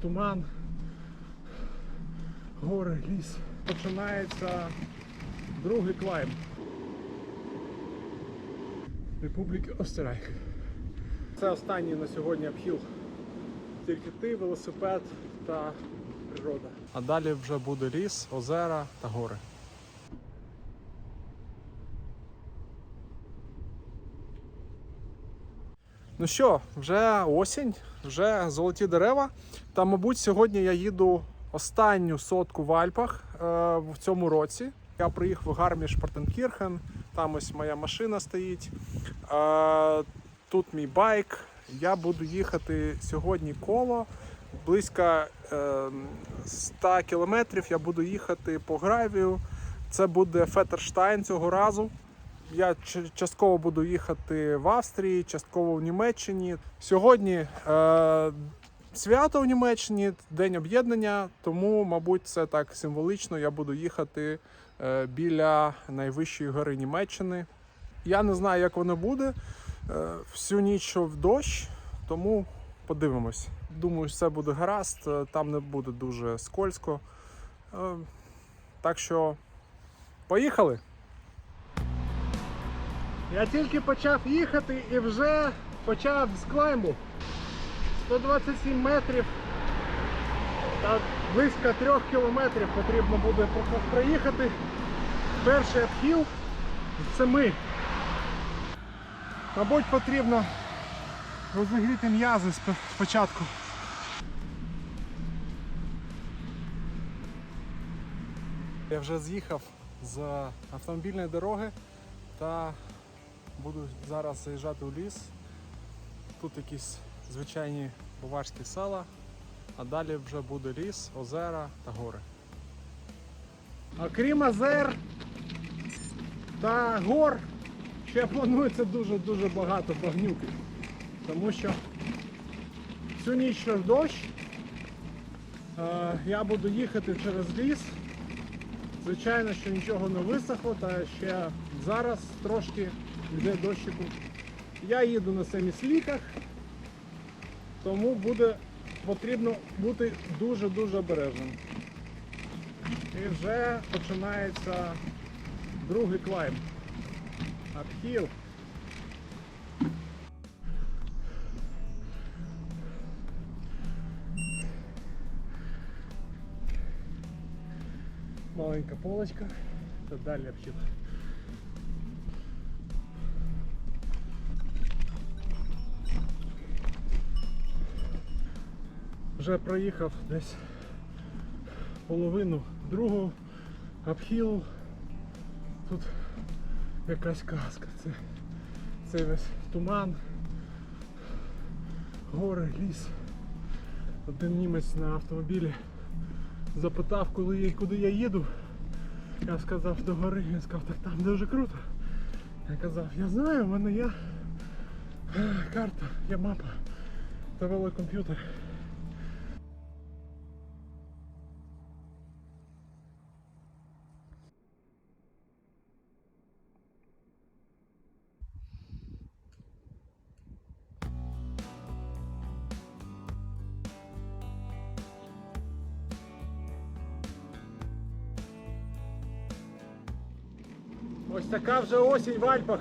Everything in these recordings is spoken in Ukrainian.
туман, гори, ліс. Починається другий клайм Республіки Остерайх. Це останній на сьогодні обхіл. Тільки ти, велосипед та природа. А далі вже буде ліс, озера та гори. Ну що, вже осінь, вже золоті дерева. Та, мабуть, сьогодні я їду останню сотку в Альпах е, в цьому році. Я приїхав в Гарміш Партенкірхен, там ось моя машина стоїть. Е, тут мій байк. Я буду їхати сьогодні коло. Близько е, 100 кілометрів я буду їхати по гравію. Це буде Феттерштайн цього разу. Я частково буду їхати в Австрії, частково в Німеччині. Сьогодні е, свято в Німеччині, день об'єднання, тому, мабуть, це так символічно. Я буду їхати е, біля найвищої гори Німеччини. Я не знаю, як воно буде. Е, всю ніч в дощ, тому подивимось. Думаю, все буде гаразд, е, там не буде дуже скользко. Е, так що, поїхали! Я тільки почав їхати і вже почав з клаймбу. 127 метрів та близько 3 кілометрів потрібно буде про- проїхати. Перший обхіл це ми. Мабуть, потрібно розігріти м'язи спочатку. Я вже з'їхав з автомобільної дороги та буду зараз заїжджати у ліс. Тут якісь звичайні баварські села, а далі вже буде ліс, озера та гори. Окрім озер та гор, ще планується дуже-дуже багато багнюки. Тому що всю ніч йшов дощ. Я буду їхати через ліс. Звичайно, що нічого не висохло, та ще зараз трошки йде дощику. Я їду на семісліках, тому буде потрібно бути дуже-дуже обережним. І вже починається другий клайм. Обхіл. Маленька полочка та далі обхід. Вже проїхав десь половину другого обхілу. Тут якась казка. Це, це весь туман, гори, ліс. Один німець на автомобілі запитав, коли куди я їду. Я сказав до гори, він сказав, так там дуже круто. Я казав, я знаю, в мене є е, карта, є мапа та велокомп'ютер. Ось така вже осінь в Альпах.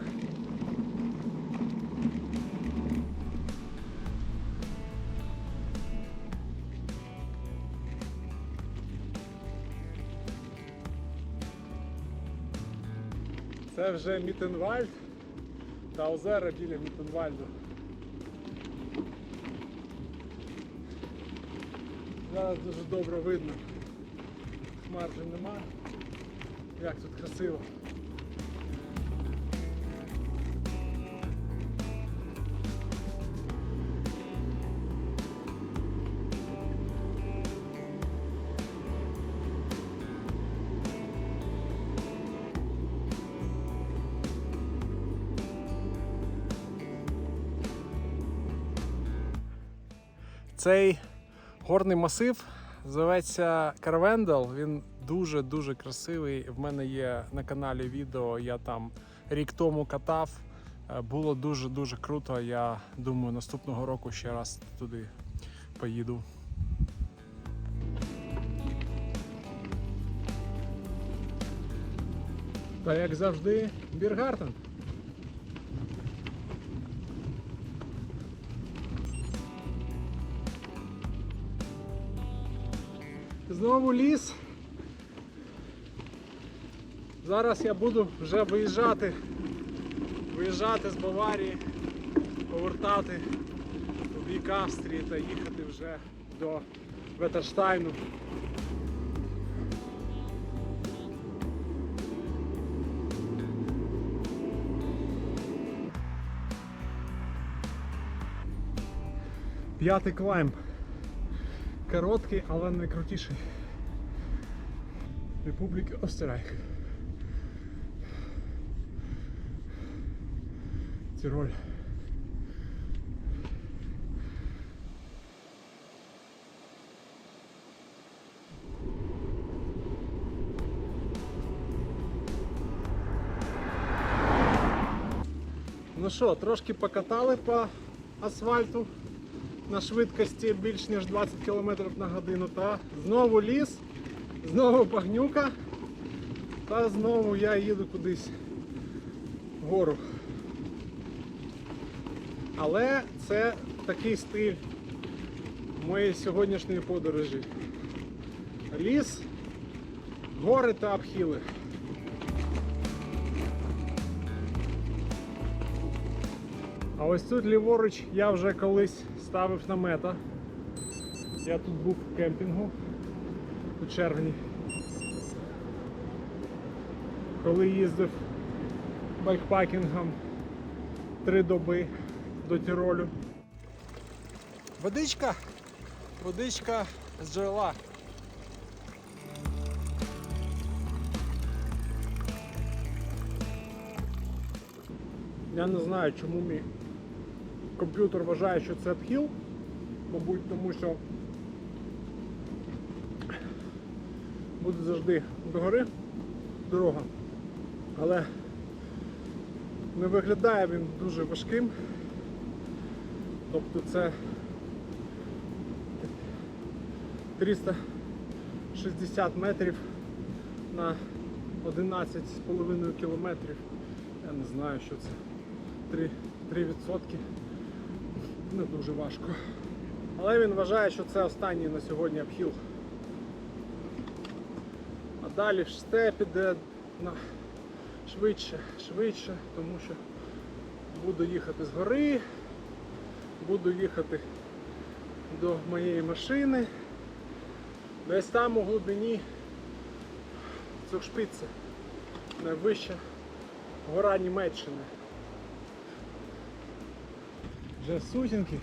Це вже Мітенвальд та озера біля Мітенвальду. Зараз дуже добре видно. Хмар вже нема. Як тут красиво. Цей горний масив зветься Карвендал. Він дуже-дуже красивий. В мене є на каналі відео, я там рік тому катав. Е, було дуже-дуже круто. Я думаю, наступного року ще раз туди поїду. Та як завжди, Біргартен. Знову ліс. Зараз я буду вже виїжджати, виїжджати з Баварії, повертати в бік Австрії та їхати вже до Ветерштайну. П'ятий клаймб. Короткий, але найкрутіший. Республіки Остерайх. Тироль. Ну що, трошки покатали по асфальту на швидкості більш ніж 20 км на годину. Та знову ліс, знову багнюка. Та знову я їду кудись вгору. Але це такий стиль моєї сьогоднішньої подорожі. Ліс, гори та обхили. А ось тут ліворуч я вже колись ставив намета. Я тут був в кемпінгу у червні. Коли їздив байкпакінгом три доби до Тіролю. Водичка, водичка з джерела. Я не знаю, чому мій комп'ютер вважає, що це обхил. Мабуть, тому що буде завжди догори дорога. Але не виглядає він дуже важким. Тобто це 360 метрів на 11,5 кілометрів. Я не знаю, що це. 3, 3% не дуже важко. Але він вважає, що це останній на сьогодні обхил. А далі в степ іде на швидше, швидше, тому що буду їхати з гори, буду їхати до моєї машини. Десь там у глибині Цукшпіце, найвища гора Німеччини. Вже сутінки.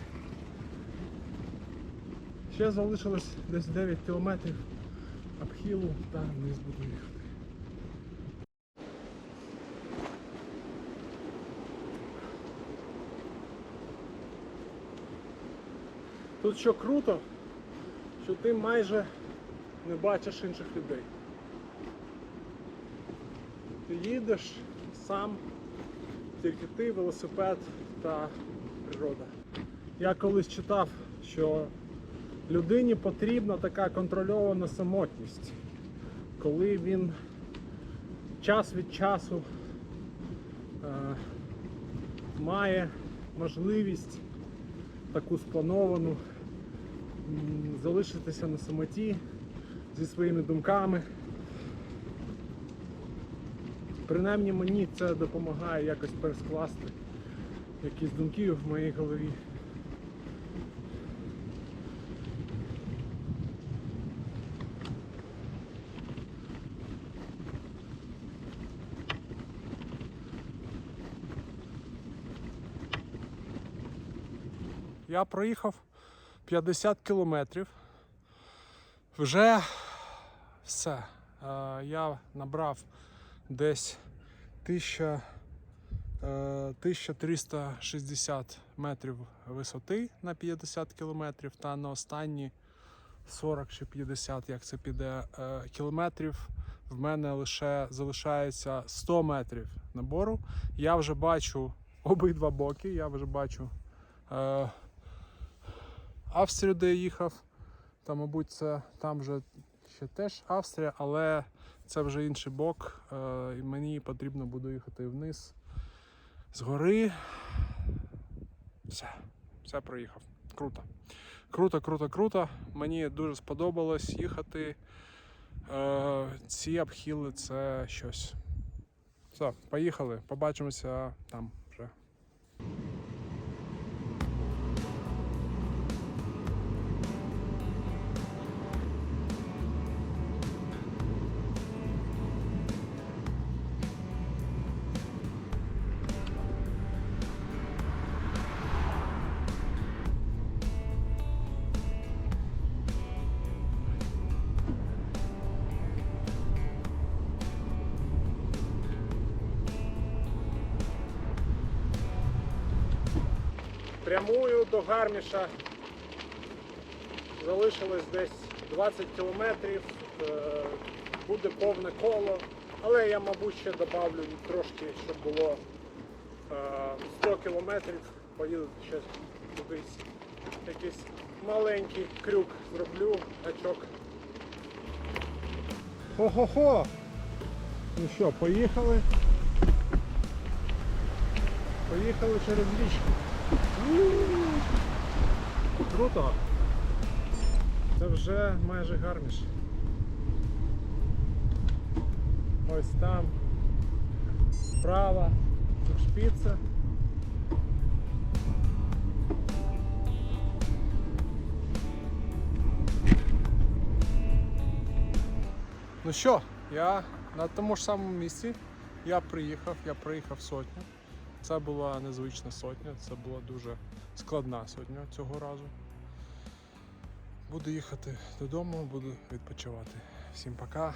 Ще залишилось десь 9 кілометрів обхилу та вниз буду їхати. Тут що круто, що ти майже не бачиш інших людей. Ти їдеш сам, тільки ти, велосипед та природа. Я колись читав, що людині потрібна така контрольована самотність, коли він час від часу е, має можливість таку сплановану залишитися на самоті зі своїми думками. Принаймні мені це допомагає якось перескласти якісь думки в моїй голові. Я проїхав 50 кілометрів. Вже все. Е, Я набрав десь 1000, е, 1360 метрів висоти на 50 кілометрів та на останні 40 чи 50, як це піде, е, кілометрів в мене лише залишається 100 метрів набору. Я вже бачу обидва боки, я вже бачу е, Австрію, де їхав. Та, мабуть, це там вже ще теж Австрія, але це вже інший бок. Е, і мені потрібно буде їхати вниз з гори. Все, все проїхав. Круто. Круто, круто, круто. Мені дуже сподобалось їхати. Е, ці обхіли це щось. Все, поїхали. Побачимося там Прямую до Гарміша. Залишилось десь 20 кілометрів. Е, Буде повне коло. Але я, мабуть, ще добавлю трошки, щоб було е, 100 кілометрів. Поїду ще кудись. Якийсь маленький крюк зроблю, гачок. Хо-хо-хо! Ну що, поїхали? Поїхали через річку. Круто. Це вже майже гарміш. Ось там. Справа. Тут шпіца. Ну що, я на тому ж самому місці. Я приїхав, я приїхав сотню. Це була незвична сотня, це була дуже складна сотня цього разу. Буду їхати додому, буду відпочивати. Всім пока.